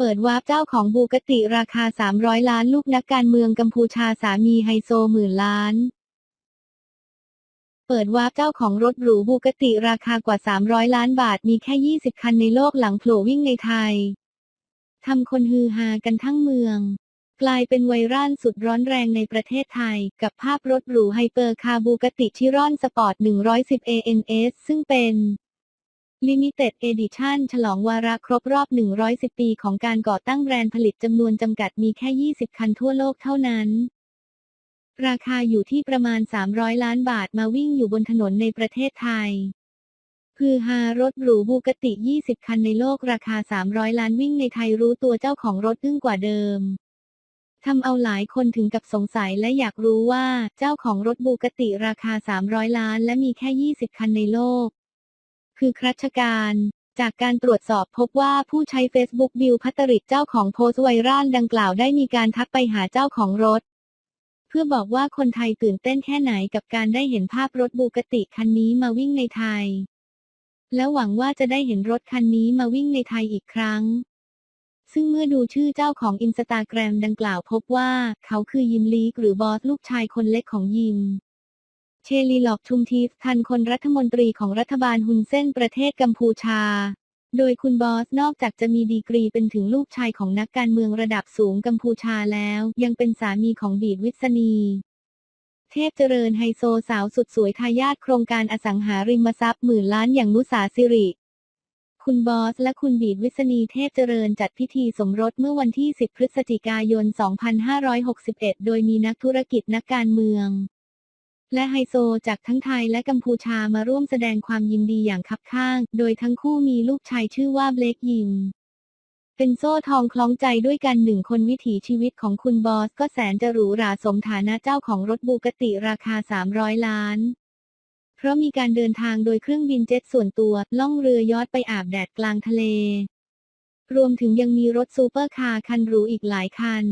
เปิดวาร์ปเจ้าของบูกติราคา 300 ล้านลูกนักการเมืองกัมพูชาสามีไฮโซหมื่นล้าน เปิดวาร์ปเจ้าของรถหรูบูกติราคากว่า 300 ล้านบาทมีแค่ 20 คันในโลกหลังโผล่วิ่งในไทย ทำคนฮือฮากันทั้งเมือง กลายเป็นไวรัลสุดร้อนแรงในประเทศไทย กับภาพรถหรูไฮเปอร์คาร์บูกติชิรอนสปอร์ต 110 ANS ซึ่งเป็น Limited Edition ฉลองวาระครบรอบ 110 ปีของการก่อตั้งแบรนด์ผลิตจำนวนจำกัดมีแค่ 20 คันทั่วโลกเท่านั้น ราคาอยู่ที่ประมาณ 300 ล้านบาทมาวิ่งอยู่บนถนนในประเทศไทย คือฮารถหรูบูกติ 20 คันในโลกราคา 300 ล้านวิ่งในไทยรู้ตัวเจ้าของรถอึ้งกว่าเดิมทำเอาหลายคนถึงกับสงสัยและอยากรู้ว่าเจ้าของรถบูกติราคา 300 ล้านและมีแค่ 20 คันในโลก คือครัชการ จากการตรวจสอบพบว่าผู้ใช้ Facebook บิลพัตริกเจ้าของโพสต์ไวรัลดังกล่าวได้มีการทักไปหาเจ้าของรถ เพื่อบอกว่าคนไทยตื่นเต้นแค่ไหนกับการได้เห็นภาพรถบูกติคันนี้มาวิ่งในไทย แล้วหวังว่าจะได้เห็นรถคันนี้มาวิ่งในไทยอีกครั้งซึ่งเมื่อดูชื่อเจ้าของอินสตาแกรมดังกล่าวพบว่า เขาคือยิมลีกหรือบอสลูกชายคนเล็กของยิม เชลีหลอกชุมทีฟทันคนรัฐมนตรีของรัฐบาลฮุนเส้นประเทศกัมพูชา โดยคุณบอสนอกจากจะมีดีกรีเป็นถึงลูกชายของนักการเมืองระดับสูงกัมพูชาแล้ว ยังเป็นสามีของบีดวิษณี เทพเจริญไฮโซสาวสุดสวยทายาทโครงการอสังหาริมทรัพย์หมื่นล้านอย่างนุสาสิริ คุณบอสและคุณบีดวิษณีเทพเจริญจัดพิธีสมรสเมื่อวันที่ 10 พฤศจิกายน 2561 โดยมีนักธุรกิจนักการเมือง และไฮโซจากทั้งไทยและกัมพูชามาร่วมแสดงความยินดีอย่างคับข้าง โดยทั้งคู่มีลูกชายชื่อว่าเบลกยิมเป็นโซ่ทองคล้องใจด้วยกันหนึ่งคนวิถีชีวิตของคุณบอสก็แสนจะหรูหราสมฐานะเจ้าของรถบูกติราคา 300 ล้าน เพราะมีการเดินทางโดยเครื่องบินเจ็ตส่วนตัว ล่องเรือยอทไปอาบแดดกลางทะเล รวมถึงยังมีรถซูเปอร์คาร์คันหรูอีกหลายคัน